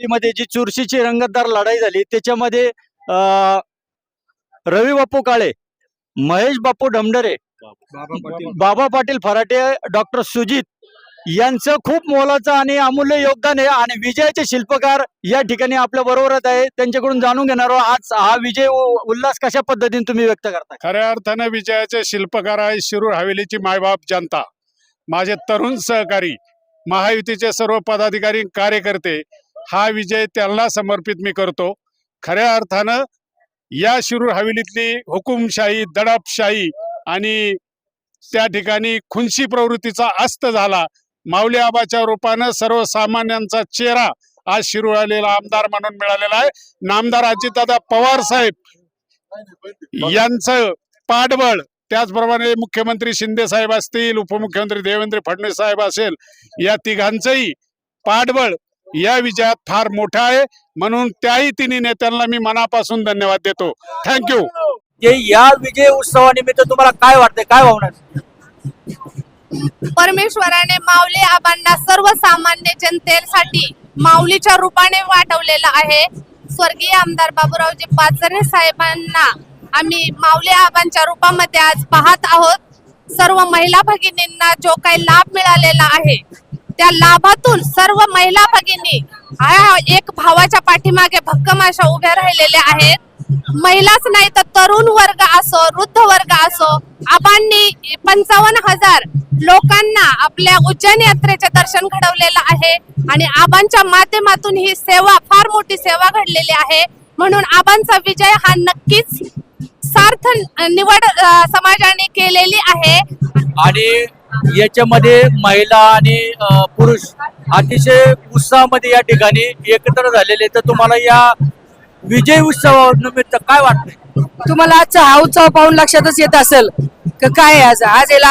मध्ये जी चुरशीची रंगतदार लढाई झाली त्याच्यामध्ये अं, रवी बापू काळे महेश बापू ढमढरे बाबा पाटील. फराटे डॉक्टर सुजित यांचं खूप मोलाचं आणि अमूल्य योगदान आहे आणि विजयाचे शिल्पकार या ठिकाणी आपल्या बरोबरच आहे. त्यांच्याकडून जाणून घेणार आहोत. आज हा विजय उल्हास कशा पद्धतीने तुम्ही व्यक्त करता खऱ्या अर्थानं विजयाचे शिल्पकार आहे शिरूर हवेलीची मायबाप जनता. माझे तरुण सहकारी महायुतीचे सर्व पदाधिकारी कार्यकर्ते हा विजय त्यांना समर्पित मी करतो. खऱ्या अर्थानं या शिरूर हवेलीतली हुकुमशाही दडपशाही आणि त्या ठिकाणी खुनशी प्रवृत्तीचा अस्त झाला. माऊली आबाच्या रूपानं सर्वसामान्यांचा चेहरा आज शिरूर आलेला आमदार म्हणून मिळालेला आहे. नामदार अजितदादा पवार साहेब यांचं पाठबळ त्याचप्रमाणे मुख्यमंत्री शिंदे साहेब असतील उपमुख्यमंत्री देवेंद्र फडणवीस साहेब असेल या तिघांचंही पाठबळ या विजयात फार मोठं आहे. म्हणून त्याही तिन्ही नेत्यांना मी मनापासून धन्यवाद देतो. थँक्यू या विजय उत्सवानिमित्त तुम्हाला काय वाटतंय? काय भावना परमेश्वराने माऊली आबांना सर्वसामान्य जनतेसाठी माऊलीच्या रूपाने वाटवलेलं आहे. स्वर्गीय आमदार बाबूरावजी पाचरे साहेबांना आम्ही माऊली आबांच्या रूपामध्ये आज पाहत आहोत. सर्व महिला भगिनींना जो काही लाभ मिळालेला आहे त्या लाभातून सर्व महिला भगिनी एक भावाच्या पाठीमागे भक्कम अशा उभ्या राहिलेल्या आहेत. महिलाच नाही तर तरुण वर्ग असो वृद्ध वर्ग असो आबांनी पंचावन्न हजार लोकांना आपल्या उज्जैन यात्रेचे दर्शन घडवलेलं आहे आणि आबांच्या माध्यमातून ही सेवा फार मोठी सेवा घडलेली आहे. म्हणून आबांचा विजय हा नक्कीच सार्थ निवड समाजाने केलेली आहे. आणि याच्यामध्ये महिला आणि पुरुष अतिशय उत्साहामध्ये या ठिकाणी एकत्र झालेले. तर तुम्हाला या विजय उत्सवानिमित्त काय वाटतंय? तुम्हाला आजचा हा उत्सव पाहून लक्षातच येत असेल का काय आहे आज? आज याला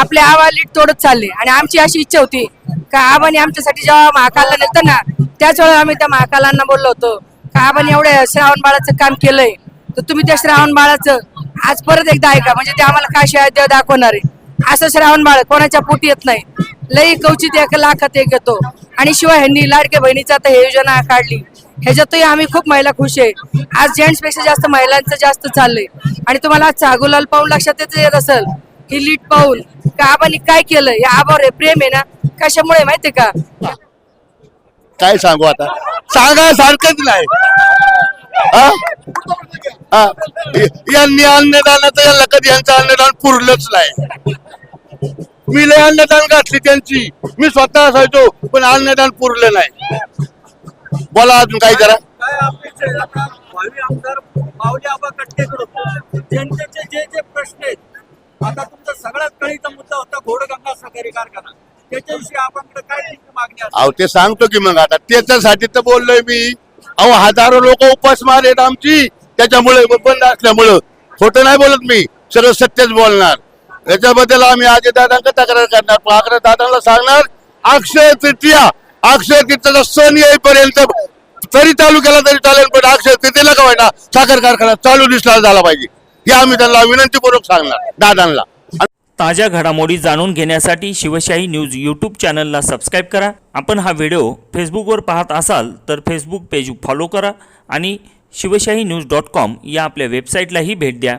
आपले आवा लीट तोडत चालले. आणि आमची अशी इच्छा होती का आबाने आमच्यासाठी जेव्हा महाकालला नेलं ना त्याच वेळेला आम्ही त्या महाकालांना बोललो होतो का आबाने एवढं श्रावण बाळाचं काम केलंय. तर तुम्ही त्या श्रावण बाळाचं आज परत एकदा ऐका. म्हणजे ते आम्हाला काय शिवाय देव दाखवणार आहे. असं श्रावण बाळ कोणाच्या पोटी येत नाही. लई कवचित एक लाखात एक येतो. आणि शिवाय ह्यांनी लाडक्या बहिणीचा आता हे योजना काढली. ह्याच्यातही आम्ही खूप महिला खुश आहे. आज जेंट्सपेक्षा जास्त महिलांचं जास्त चाललंय. आणि तुम्हाला आज चागुलाल पाहून लक्षात येत येत असेल. ही लीट पाहून का आबानी काय केलं या आबावर हे प्रेम आहे ना? कशामुळे माहितीये का? काय सांगू आता? सांगा सारखंच नाही. हा? हा. यांनी अन्नदानाचं यांना कधी यांचं अन्नदान पुरलंच नाही. मी लय अन्नदान घातली त्यांची. मी स्वतः असायचो पण अन्नदान पुरलं नाही. बोला अजून काय जरा. काय अपेक्षा आहे? आता भावी आमदार माऊली आबा कट्टेकडून जनतेचे जे जे प्रश्न आहेत आता तुमचा सगळ्यात कळीचा मुद्दा होता घोडगंगा सहकारी कारखाना. त्याच्याविषयी काय मागणी आहे? अहो ते सांगतो की मग आता त्याच्यासाठी तर बोललोय मी. अहो हजारो लोक उपासमार आहेत आमची. त्याच्यामुळे बंद असल्यामुळं खोटं नाही बोलत मी. सर्व सत्यच बोलणार. याच्याबद्दल आम्ही आज दादांका तक्रार करणार. पाकरा दादांना सांगणार अक्षय तृतीया अक्षय तृतीयाचा सण येईपर्यंत तरी चालू केला तरी चालेल पण अक्षय तृतीयेला का वाईना साखर कारखाना चालू दिसला झाला पाहिजे. हे आम्ही त्यांना विनंतीपूर्वक सांगणार दादांना. ताज्या घडामोडी जाणून घेण्यासाठी शिवशाही न्यूज यूट्यूब चॅनलला सबस्क्राईब करा. आपण हा व्हिडिओ फेसबुकवर पाहत असाल तर फेसबुक पेज फॉलो करा आणि शिवशाही न्यूज डॉट कॉम या आपल्या वेबसाईटलाही भेट द्या.